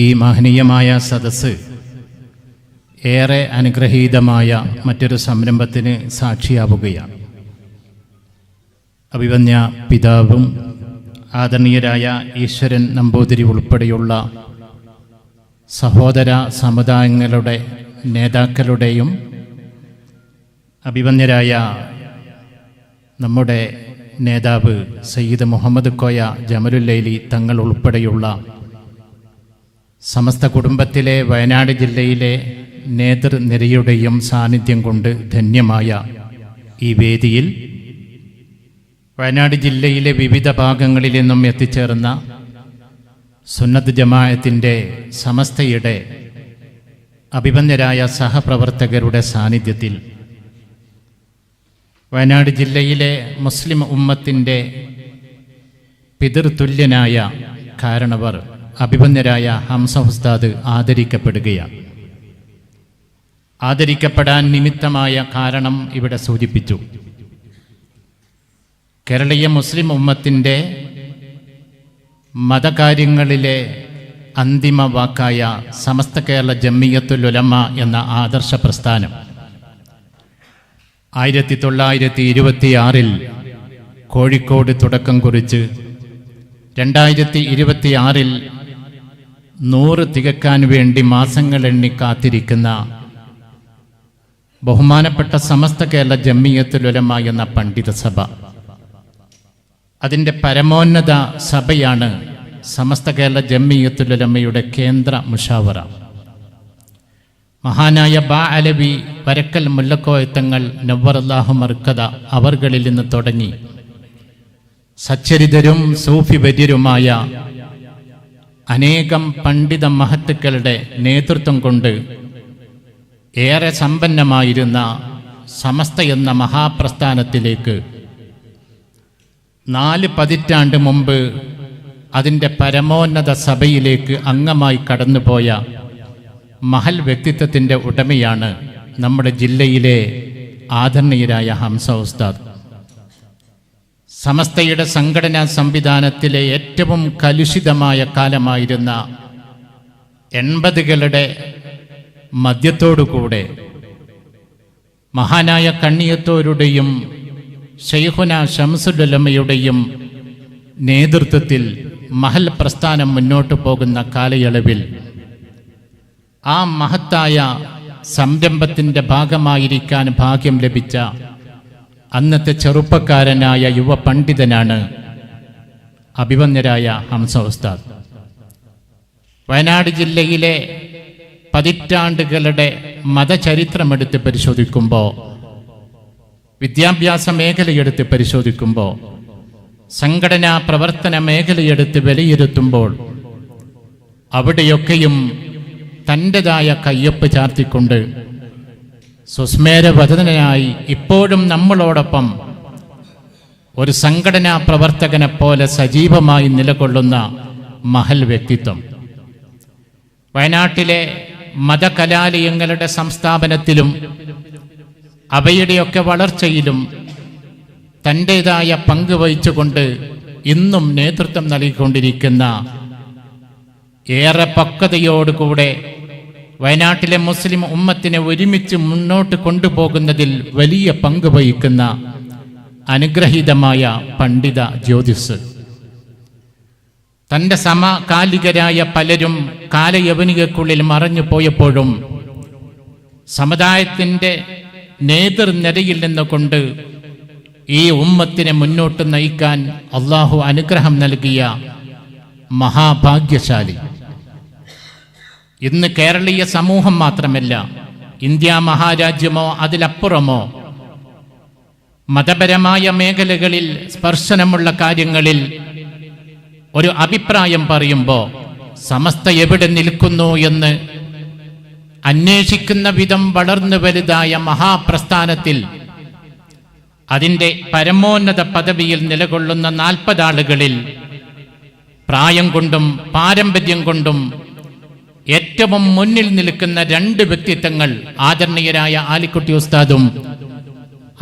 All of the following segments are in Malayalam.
ഈ മഹനീയമായ സദസ്സ് ഏറെ അനുഗ്രഹീതമായ മറ്റൊരു സംരംഭത്തിന് സാക്ഷിയാവുകയാണ്. അഭിവന്യ പിതാവും ആദരണീയരായ ഈശ്വരൻ നമ്പൂതിരി ഉൾപ്പെടെയുള്ള സഹോദര സമുദായങ്ങളുടെ നേതാക്കളുടെയും അഭിവന്യരായ നമ്മുടെ നേതാവ് സയ്യിദ് മുഹമ്മദ് കോയ ജമലുല്ലൈലി തങ്ങൾ ഉൾപ്പെടെയുള്ള സമസ്ത കുടുംബത്തിലെ വയനാട് ജില്ലയിലെ നേതൃനിരയുടെയും സാന്നിധ്യം കൊണ്ട് ധന്യമായ ഈ വേദിയിൽ വയനാട് ജില്ലയിലെ വിവിധ ഭാഗങ്ങളിൽ നിന്നും എത്തിച്ചേർന്ന സുന്നത്ത് ജമായത്തിന്റെ സമസ്തയുടെ അഭിപന്യരായ സഹപ്രവർത്തകരുടെ സാന്നിധ്യത്തിൽ വയനാട് ജില്ലയിലെ മുസ്ലിം ഉമ്മത്തിന്റെ പിതൃതുല്യനായ കാരണവർ അഭിബന്ധരായ ഹംസ ഉസ്താദ് ആദരിക്കപ്പെടുകയാണ്. ആദരിക്കപ്പെടാൻ നിമിത്തമായ കാരണം ഇവിടെ സൂചിപ്പിച്ചു. കേരളീയ മുസ്ലിം ഉമ്മത്തിന്റെ മതകാര്യങ്ങളിലെ അന്തിമ വാക്കായ സമസ്ത കേരള ജമ്മിയത്തുൽ ഉലമ എന്ന ആദർശ പ്രസ്ഥാനം. ആയിരത്തി തൊള്ളായിരത്തി ഇരുപത്തിയാറിൽ കോഴിക്കോട് തുടക്കം കുറിച്ച് രണ്ടായിരത്തി ഇരുപത്തിയാറിൽ നൂറ് തികക്കാൻ വേണ്ടി മാസങ്ങൾ എണ്ണി കാത്തിരിക്കുന്ന ബഹുമാനപ്പെട്ട സമസ്ത കേരള ജമ്മിയത്തുലമ എന്ന പണ്ഡിത സഭ. അതിന്റെ പരമോന്നത സഭയാണ് സമസ്ത കേരള ജമ്മിയത്തുലമയുടെ കേന്ദ്ര മുഷാവറ. മഹാനായ ബാ അലവി വരക്കൽ മുല്ലക്കോയത്തങ്ങൾ നവ്വറല്ലാഹു മർക്കത അവർകളിൽ നിന്ന് തുടങ്ങി. സച്ചരിതരും സൂഫി വര്യരുമായ അനേകം പണ്ഡിത മഹത്തുക്കളുടെ നേതൃത്വം കൊണ്ട് ഏറെ സമ്പന്നമായിരുന്ന സമസ്ത എന്ന മഹാപ്രസ്ഥാനത്തിലേക്ക് നാല് പതിറ്റാണ്ട് മുമ്പ് അതിന്റെ പരമോന്നത സഭയിലേക്ക് അംഗമായി കടന്നുപോയ മഹൽ വ്യക്തിത്വത്തിന്റെ ഉടമയാണ് നമ്മുടെ ജില്ലയിലെ ആദരണീയരായ ഹംസ ഉസ്താദ്. സമസ്തയുടെ സംഘടനാ സംവിധാനത്തിലെ ഏറ്റവും കലുഷിതമായ കാലമായിരുന്ന എൺപതുകളുടെ മദ്യത്തോടുകൂടെ മഹാനായ കണ്ണിയത്തോരുടെയും ഷെയ്ഹുന ഷംസുലമയുടെയും നേതൃത്വത്തിൽ മഹൽ പ്രസ്ഥാനം മുന്നോട്ട് പോകുന്ന കാലയളവിൽ ആ മഹത്തായ സംരംഭത്തിന്റെ ഭാഗമായിരിക്കാൻ ഭാഗ്യം ലഭിച്ച അന്നത്തെ ചെറുപ്പക്കാരനായ യുവ പണ്ഡിതനാണ് അഭിമന്യരായ ഹംസ ഉസ്താദ് വയനാട് ജില്ലയിലെ പതിറ്റാണ്ടുകളുടെ മതചരിത്രമെടുത്ത് പരിശോധിക്കുമ്പോൾ വിദ്യാഭ്യാസ മേഖലയെടുത്ത് പരിശോധിക്കുമ്പോൾ സംഘടനാ പ്രവർത്തന മേഖലയെടുത്ത് വിലയിരുത്തുമ്പോൾ അവിടെയൊക്കെയും തന്റെതായ കയ്യൊപ്പ് ചാർത്തിക്കൊണ്ട് സുസ്മേരവധനായി ഇപ്പോഴും നമ്മളോടൊപ്പം ഒരു സംഘടനാ പ്രവർത്തകനെ പോലെ സജീവമായി നിലകൊള്ളുന്ന മഹൽ വ്യക്തിത്വം. വയനാട്ടിലെ മതകലാലയങ്ങളുടെ സംസ്ഥാപനത്തിലും അവയുടെയൊക്കെ വളർച്ചയിലും തന്റെതായ പങ്ക് വഹിച്ചുകൊണ്ട് ഇന്നും നേതൃത്വം നൽകിക്കൊണ്ടിരിക്കുന്ന ഏറെ പക്വതയോടുകൂടെ വയനാട്ടിലെ മുസ്ലിം ഉമ്മത്തിനെ ഒരുമിച്ച് മുന്നോട്ട് കൊണ്ടുപോകുന്നതിൽ വലിയ പങ്ക് വഹിക്കുന്ന അനുഗ്രഹീതമായ പണ്ഡിത ജ്യോതിസ്. തന്റെ സമകാലികരായ പലരും കാലയവനികക്കുള്ളിൽ മറഞ്ഞു പോയപ്പോഴും സമുദായത്തിന്റെ നേതൃനിരയിൽ നിന്നുകൊണ്ട് ഈ ഉമ്മത്തിനെ മുന്നോട്ട് നയിക്കാൻ അള്ളാഹു അനുഗ്രഹം നൽകിയ മഹാഭാഗ്യശാലി. ഇന്ന് കേരളീയ സമൂഹം മാത്രമല്ല ഇന്ത്യ മഹാരാജ്യമോ അതിലപ്പുറമോ മതപരമായ മേഖലകളിൽ സ്പർശനമുള്ള കാര്യങ്ങളിൽ ഒരു അഭിപ്രായം പറയുമ്പോൾ സമസ്ത എവിടെ നിൽക്കുന്നു എന്ന് അന്വേഷിക്കുന്ന വിധം വളർന്നു വലുതായ മഹാപ്രസ്ഥാനത്തിൽ അതിന്റെ പരമോന്നത പദവിയിൽ നിലകൊള്ളുന്ന നാൽപ്പതാളുകളിൽ പ്രായം കൊണ്ടും പാരമ്പര്യം കൊണ്ടും ഏറ്റവും മുന്നിൽ നിൽക്കുന്ന രണ്ട് വ്യക്തിത്വങ്ങൾ ആദരണീയരായ ആലിക്കുട്ടി ഉസ്താദും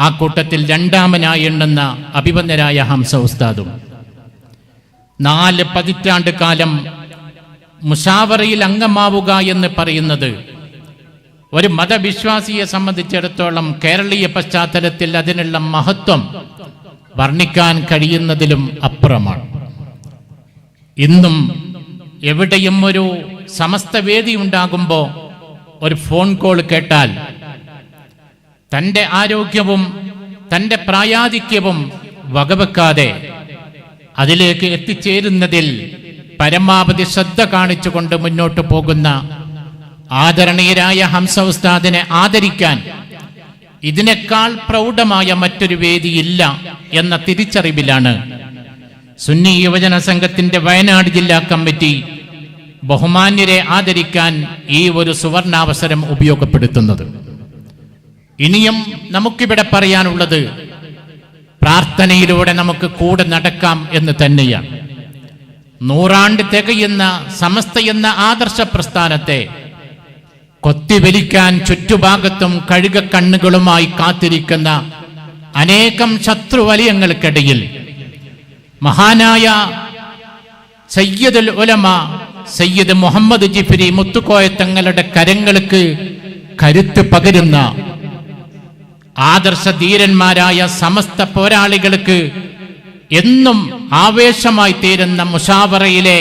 ആ കൂട്ടത്തിൽ രണ്ടാമനായി എണ്ണുന്ന അഭിവന്ദരായ ഹംസ ഉസ്താദും. നാല് പതിറ്റാണ്ട് കാലം മുഷാവറയിൽ അംഗമാവുക എന്ന് പറയുന്നത് ഒരു മതവിശ്വാസിയെ സംബന്ധിച്ചിടത്തോളം കേരളീയ പശ്ചാത്തലത്തിൽ അതിനുള്ള മഹത്വം വർണിക്കാൻ കഴിയുന്നതിലും അപ്പുറമാണ്. ഇന്നും എവിടെയും ഒരു സമസ്ത വേദി ഉണ്ടാകുമ്പോൾ ഒരു ഫോൺ കോൾ കേട്ടാൽ തന്റെ ആരോഗ്യവും തന്റെ പ്രായാധിക്യവും വകവെക്കാതെ അതിലേക്ക് എത്തിച്ചേരുന്നതിൽ പരമാവധി ശ്രദ്ധ കാണിച്ചുകൊണ്ട് മുന്നോട്ട് പോകുന്ന ആദരണീയരായ ഹംസ ഉസ്താദിനെ ആദരിക്കാൻ ഇതിനേക്കാൾ പ്രൗഢമായ മറ്റൊരു വേദിയില്ല എന്ന തിരിച്ചറിവിലാണ് സുന്നി യുവജന സംഘത്തിന്റെ വയനാട് ജില്ലാ കമ്മിറ്റി ബഹുമാന്യരെ ആദരിക്കാൻ ഈ ഒരു സുവർണാവസരം ഉപയോഗപ്പെടുത്തുന്നത്. ഇനിയും നമുക്കിവിടെ പറയാനുള്ളത് പ്രാർത്ഥനയിലൂടെ നമുക്ക് കൂടെ നടക്കാം എന്ന് തന്നെയാണ്. നൂറാണ്ട് തികയുന്ന സമസ്ത എന്ന ആദർശ പ്രസ്ഥാനത്തെ കൊത്തിവലിക്കാൻ ചുറ്റുഭാഗത്തും കഴുക കണ്ണുകളുമായി കാത്തിരിക്കുന്ന അനേകം ശത്രുവലയങ്ങൾക്കിടയിൽ മഹാനായ സയ്യദുൽ ഉലമ സയ്യിദ് മുഹമ്മദ് ജിഫിരി മുത്തുക്കോയ തങ്ങളുടെ കരങ്ങൾക്ക് കരുത്ത് പകരുന്ന ആദർശ ധീരന്മാരായ സമസ്ത പോരാളികൾക്ക് എന്നും ആവേശമായി തീരുന്ന മുഷാവറയിലെ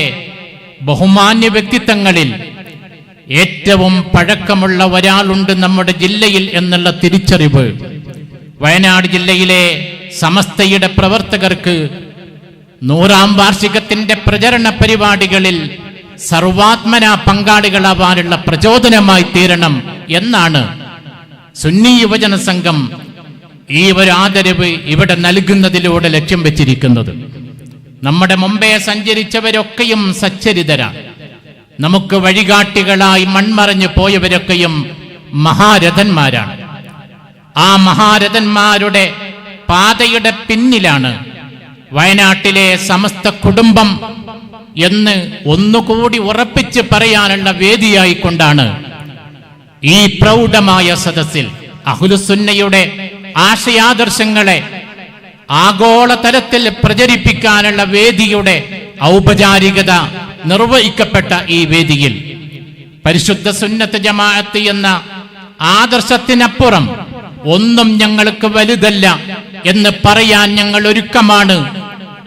ബഹുമാന്യ വ്യക്തിത്വങ്ങളിൽ ഏറ്റവും പഴക്കമുള്ള ഒരാളുണ്ട് നമ്മുടെ ജില്ലയിൽ എന്നുള്ള തിരിച്ചറിവ്. വയനാട് ജില്ലയിലെ സമസ്തയുടെ പ്രവർത്തകർക്ക് നൂറാം വാർഷികത്തിന്റെ പ്രചരണ പരിപാടികളിൽ സർവാത്മന പങ്കാളികളാവാനുള്ള പ്രചോദനമായി തീരണം എന്നാണ് സുന്നി യുവജന സംഘം ഈ ഒരു ആദരവ് ഇവിടെ നൽകുന്നതിലൂടെ ലക്ഷ്യം വെച്ചിരിക്കുന്നത്. നമ്മുടെ മുമ്പേ സഞ്ചരിച്ചവരൊക്കെയും സച്ചരിതരാണ് നമുക്ക് വഴികാട്ടികളായി മൺമറഞ്ഞു പോയവരൊക്കെയും മഹാരഥന്മാരാണ്. ആ മഹാരഥന്മാരുടെ പാതയുടെ പിന്നിലാണ് വയനാട്ടിലെ സമസ്ത കുടുംബം എന്ന് ഒന്നുകൂടി ഉറപ്പിച്ച് പറയാനുള്ള വേദിയായിക്കൊണ്ടാണ് ഈ പ്രൗഢമായ സദസ്സിൽ അഹുലുസുന്നയുടെ ആശയാദർശങ്ങളെ ആഗോളതലത്തിൽ പ്രചരിപ്പിക്കാനുള്ള വേദിയുടെ ഔപചാരികത നിർവഹിക്കപ്പെട്ട ഈ വേദിയിൽ പരിശുദ്ധ സുന്നത്ത് ജമാഅത്ത് എന്ന ആദർശത്തിനപ്പുറം ഒന്നും ഞങ്ങൾക്ക് വലുതല്ല എന്ന് പറയാൻ ഞങ്ങൾ ഒരുക്കമാണ്.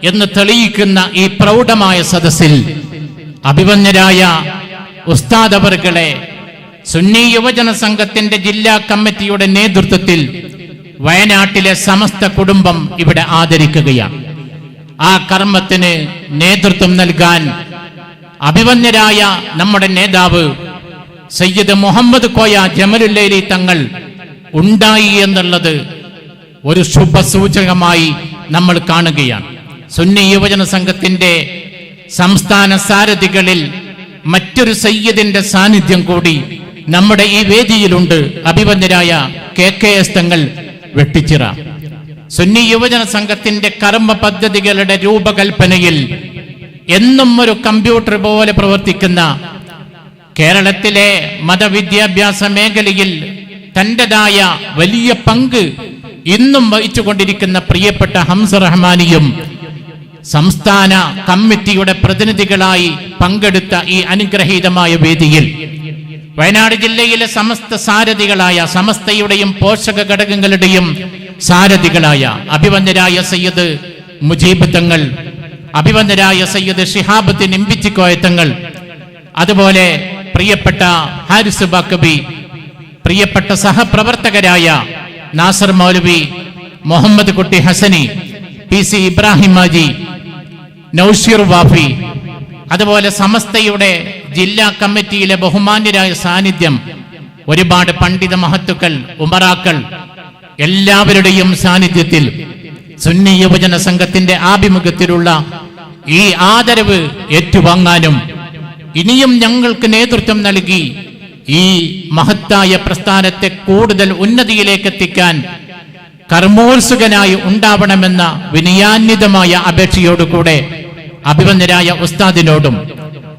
എന്ന് തെളിയിക്കുന്ന ഈ പ്രൗഢമായ സദസ്സിൽ അഭിമന്യരായ ഉസ്താദ് സുന്നി യുവജന സംഘത്തിന്റെ ജില്ലാ കമ്മിറ്റിയുടെ നേതൃത്വത്തിൽ വയനാട്ടിലെ സമസ്ത കുടുംബം ഇവിടെ ആദരിക്കുകയാണ്. ആ കർമ്മത്തിന് നേതൃത്വം നൽകാൻ അഭിമന്യരായ നമ്മുടെ നേതാവ് സയ്യിദ് മുഹമ്മദ് കോയ ജമലുല്ലേലി തങ്ങൾ ഉണ്ടായി എന്നുള്ളത് ഒരു ശുഭസൂചകമായി നമ്മൾ കാണുകയാണ്. സുന്നി യുവജന സംഘത്തിന്റെ സംസ്ഥാന സാരഥികളിൽ മറ്റൊരു സയ്യദിന്റെ സാന്നിധ്യം കൂടി നമ്മുടെ ഈ വേദിയിലുണ്ട്. അഭിവന്യരായ K K S Thangal Vettichira. Sunni യുവജന സംഘത്തിന്റെ കർമ്മ പദ്ധതികളുടെ രൂപകൽപ്പനയിൽ എന്നും ഒരു കമ്പ്യൂട്ടർ പോലെ പ്രവർത്തിക്കുന്ന കേരളത്തിലെ മതവിദ്യാഭ്യാസ മേഖലയിൽ തന്റെതായ വലിയ പങ്ക് ഇന്നും വഹിച്ചുകൊണ്ടിരിക്കുന്ന പ്രിയപ്പെട്ട ഹംസ റഹ്മാനിയും സംസ്ഥാന കമ്മിറ്റിയുടെ പ്രതിനിധികളായി പങ്കെടുത്ത ഈ അനുഗ്രഹീതമായ വേദിയിൽ വയനാട് ജില്ലയിലെ സമസ്ത സാരഥികളായ സമസ്തയുടെയും പോഷക ഘടകങ്ങളുടെയും സാരഥികളായ അഭിവന്ദരായ സയ്യദ് മുജീബ് തങ്ങൾ അഭിവന്ദരായ സയ്യദ് ഷിഹാബുദ്ദീൻ ഇമ്പിച്ചിക്കോയത്തങ്ങൾ അതുപോലെ പ്രിയപ്പെട്ട ഹാരിസ് ബാക്കബി പ്രിയപ്പെട്ട സഹപ്രവർത്തകരായ നാസർ മൗലവി മുഹമ്മദ് കുട്ടി ഹസനി പി സി ഇബ്രാഹിം മാജി നൌഷീർ വാഫി. അതുപോലെ സമസ്തയുടെ ജില്ലാ കമ്മിറ്റിയിലെ ബഹുമാന്യരായ സാന്നിധ്യം ഒരുപാട് പണ്ഡിത മഹത്തുക്കൾ ഉമറാക്കൾ എല്ലാവരുടെയും സാന്നിധ്യത്തിൽ സുന്നി യുവജന സംഘത്തിന്റെ ആഭിമുഖ്യത്തിലുള്ള ഈ ആദരവ് ഏറ്റുവാങ്ങാനും ഇനിയും ഞങ്ങൾക്ക് നേതൃത്വം നൽകി ഈ മഹത്തായ പ്രസ്ഥാനത്തെ കൂടുതൽ ഉന്നതിയിലേക്ക് എത്തിക്കാൻ കർമ്മോത്സുകനായി ഉണ്ടാവണമെന്ന വിനയാന്വിതമായ അപേക്ഷയോടുകൂടെ അഭിവന്ദരായ ഉസ്താദിനോടും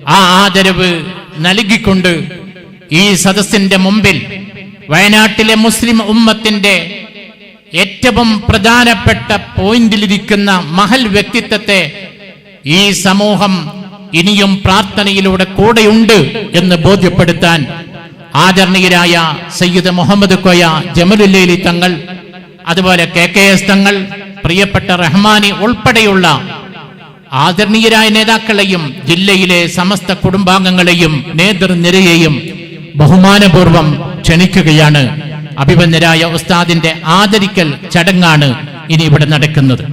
ആ ആദരവ് നൽകിക്കൊണ്ട് ഈ സദസ്സിന്റെ മുമ്പിൽ വയനാട്ടിലെ മുസ്ലിം ഉമ്മത്തിന്റെ ഏറ്റവും പ്രധാനപ്പെട്ട പോയിന്റിലിരിക്കുന്ന മഹൽ വ്യക്തിത്വത്തെ ഈ സമൂഹം ഇനിയും പ്രാർത്ഥനയിലൂടെ കൂടെയുണ്ട് എന്ന് ബോധ്യപ്പെടുത്താൻ ആദരണീയരായ സയ്യിദ് മുഹമ്മദ് കോയ ജമലുല്ലേലി തങ്ങൾ അതുപോലെ കെ കെ എസ് തങ്ങൾ പ്രിയപ്പെട്ട റഹ്മാനി ഉൾപ്പെടെയുള്ള ആദരണീയരായ നേതാക്കളെയും ജില്ലയിലെ സമസ്ത കുടുംബാംഗങ്ങളെയും നേതൃനിരയെയും ബഹുമാനപൂർവം ക്ഷണിക്കുകയാണ്. അഭിമന്യരായ ഉസ്താദിന്റെ ആദരിക്കൽ ചടങ്ങാണ് ഇനി ഇവിടെ നടക്കുന്നത്.